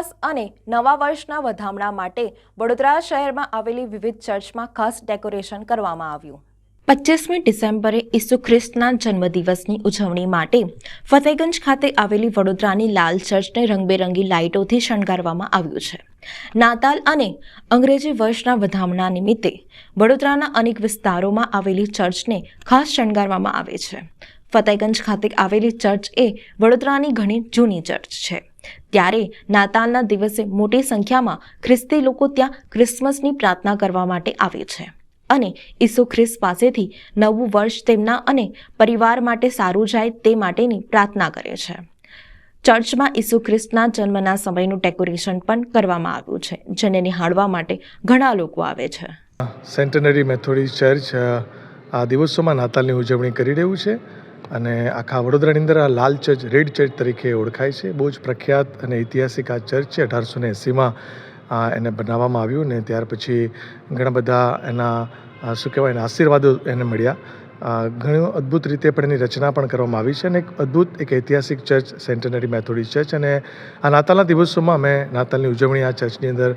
Christmas અને નવા વર્ષના વધામણા માટે વડોદરા શહેરમાં આવેલી વિવિધ ચર્ચમાં ખાસ ડેકોરેશન કરવામાં આવ્યું. પચીસમી ડિસેમ્બરે ઈસુ ખ્રિસ્તના જન્મદિવસની ઉજવણી માટે ફતેગંજ ખાતે આવેલી વડોદરાની લાલ ચર્ચને રંગબેરંગી લાઇટોથી શણગારવામાં આવ્યું છે. નાતાલ અને અંગ્રેજી વર્ષના વધામણા નિમિત્તે વડોદરાના અનેક વિસ્તારોમાં આવેલી ચર્ચને ખાસ શણગારવામાં આવે છે. ફતેગંજ ખાતે આવેલી ચર્ચ એ વડોદરાની ઘણી જૂની ચર્ચ છે. ત્યારે નાતાલના દિવસે મોટી સંખ્યામાં ખ્રિસ્તી લોકો ત્યાં ક્રિસમસની પ્રાર્થના કરવા માટે આવે છે. અને ઈસુ ખ્રિસ્ત પાસેથી નવું વર્ષ તેમના અને પરિવાર માટે સારું જાય તે માટેની પ્રાર્થના કરે છે. ચર્ચમાં ઈસુ ખ્રિસ્તના જન્મના સમયનું ડેકોરેશન પણ કરવામાં આવ્યું છે, જેને નિહાળવા માટે ઘણા લોકો આવે છે. સેન્ટનરી મેથોડિસ્ટ ચર્ચ આ દિવસોમાં નાતાલની ઉજવણી કરી રહ્યું છે. અને આખા વડોદરાની અંદર આ લાલ ચર્ચ, રેડ ચર્ચ તરીકે ઓળખાય છે. બહુ જ પ્રખ્યાત અને ઐતિહાસિક આ ચર્ચ છે, અઢારસો ને એંસીમાં એને બનાવવામાં આવ્યું ને ત્યાર પછી ઘણા બધા એના શું કહેવાય, એના આશીર્વાદો એને મળ્યા. ઘણું અદ્ભુત રીતે પણ એની રચના પણ કરવામાં આવી છે અને એક અદ્ભુત, એક ઐતિહાસિક ચર્ચ, સેન્ટનરી મેથોડિસ્ટ ચર્ચ. અને આ નાતાલના દિવસોમાં અમે નાતાલની ઉજવણી આ ચર્ચની અંદર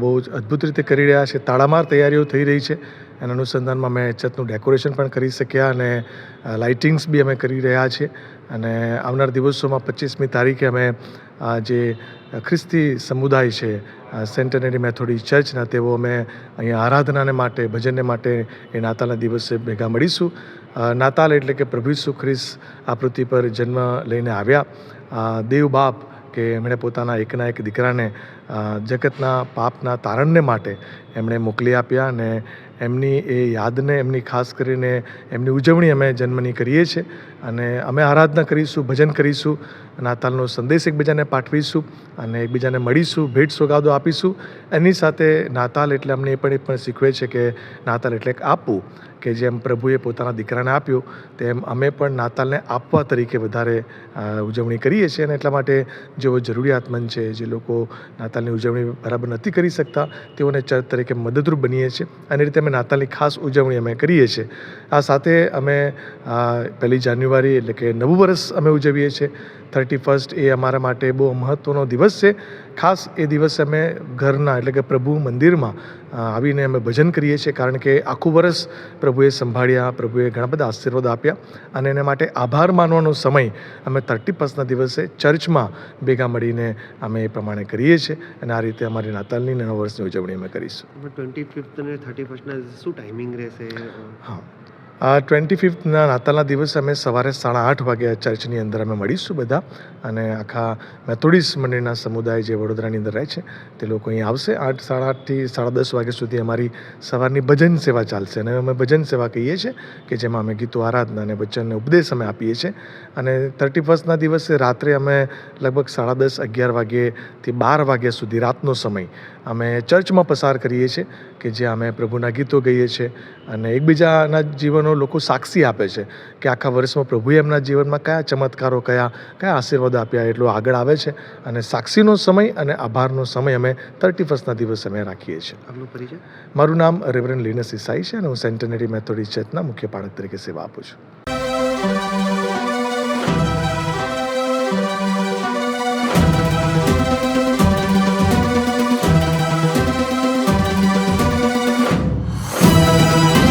બહુ જ અદ્ભુત રીતે કરી રહ્યા છે. તાળામાર તૈયારીઓ થઈ રહી છે એના અનુસંધાનમાં અમે છતનું ડેકોરેશન પણ કરી શક્યા અને લાઇટિંગ્સ બી અમે કરી રહ્યા છીએ. અને આવનાર દિવસોમાં પચીસમી તારીખે અમે જે ખ્રિસ્તી સમુદાય છે સેન્ટનરી મેથોડી ચર્ચના તેઓ અમે અહીંયા આરાધનાને માટે, ભજનને માટે એ નાતાલના દિવસે ભેગા મળીશું. નાતાલ એટલે કે પ્રભુ ખ્રિસ્ત આ પૃથ્વી પર જન્મ લઈને આવ્યા. દેવ બાપ કે એમણે પોતાના એકના એક દીકરાને જગતના પાપના તારણને માટે એમણે મોકલી આપ્યા અને એમની એ યાદને, એમની ખાસ કરીને એમની ઉજવણી અમે જન્મની કરીએ છીએ અને અમે આરાધના કરીશું, ભજન કરીશું, નાતાલનો સંદેશ એકબીજાને પાઠવીશું અને એકબીજાને મળીશું, ભેટ સોગાદો આપીશું. એની સાથે નાતાલ એટલે અમને એ પણ એ પણ શીખવે છે કે નાતાલ એટલે આપવું કે જેમ પ્રભુએ પોતાના દીકરાને આપ્યું, તેમ અમે પણ નાતાલને આપવા તરીકે વધારે ઉજવણી કરીએ છીએ અને એટલા માટે જેઓ જરૂરિયાતમંદ છે, જે લોકો નાતાલની ઉજવણી બરાબર નથી કરી શકતા, તેઓને ચર્ચ તરીકે મદદરૂપ બનીએ છીએ. અને રીતે અમે નાતાલની ખાસ ઉજવણી અમે કરીએ છીએ. આ સાથે અમે પહેલી જાન્યુઆરી એટલે કે નવું વર્ષ અમે ઉજવીએ છીએ. થર્ટી ફર્સ્ટ એ અમારા માટે બહુ મહત્ત્વનો દિવસ છે. ખાસ એ દિવસે અમે ઘરના એટલે કે પ્રભુ મંદિરમાં આવીને અમે ભજન કરીએ છીએ કારણ કે આખું વર્ષ પ્રભુએ સંભાળ્યા પ્રભુએ ઘણા બધા આશીર્વાદ આપ્યા અને એના માટે આભાર માનવાનો સમય અમે થર્ટી ફર્સ્ટના દિવસે ચર્ચમાં ભેગા મળીને અમે એ પ્રમાણે કરીએ છીએ અને આ રીતે અમારી નાતાલની નવા વર્ષની ઉજવણી અમે કરીશું. ટ્વેન્ટી ફિફ્થ અને થર્ટી ફર્સ્ટના શું ટાઈમિંગ રહેશે? હા. ટ્વેન્ટી ફિફ્થના નાતાલના દિવસે અમે સવારે સાડા આઠ વાગે ચર્ચની અંદર અમે મળીશું બધા. અને આખા મેથોડિસ મંડળના સમુદાય જે વડોદરાની અંદર રહે છે, તે લોકો અહીં આવશે. આઠ, સાડા આઠથી સાડા દસ વાગ્યા સુધી અમારી સવારની ભજન સેવા ચાલશે. અને અમે ભજન સેવા કહીએ છીએ કે જેમાં અમે ગીતો, આરાધના અને વચનને ઉપદેશ અમે આપીએ છીએ. અને થર્ટી ફર્સ્ટના દિવસે રાત્રે અમે લગભગ સાડા દસ, અગિયાર વાગ્યેથી બાર વાગ્યા સુધી રાતનો સમય અમે ચર્ચમાં પસાર કરીએ છીએ કે જ્યાં અમે પ્રભુના ગીતો ગાઈએ છીએ અને એકબીજાના જીવનો લોકો સાક્ષી આપે છે કે આખા વર્ષમાં પ્રભુએ એમના જીવનમાં કયા ચમત્કારો કયા કયા આશીર્વાદ આપ્યા એટલો આગળ આવે છે અને સાક્ષીનો સમય અને આભારનો સમય અમે થર્ટી ફર્સ્ટના દિવસ અમે રાખીએ છીએ. મારું નામ રેવરન લીનસ ઈસાઈ છે અને હું સેન્ટનરી મેથોડિસ્ટ ચેતના મુખ્ય પાળક તરીકે સેવા આપું છું.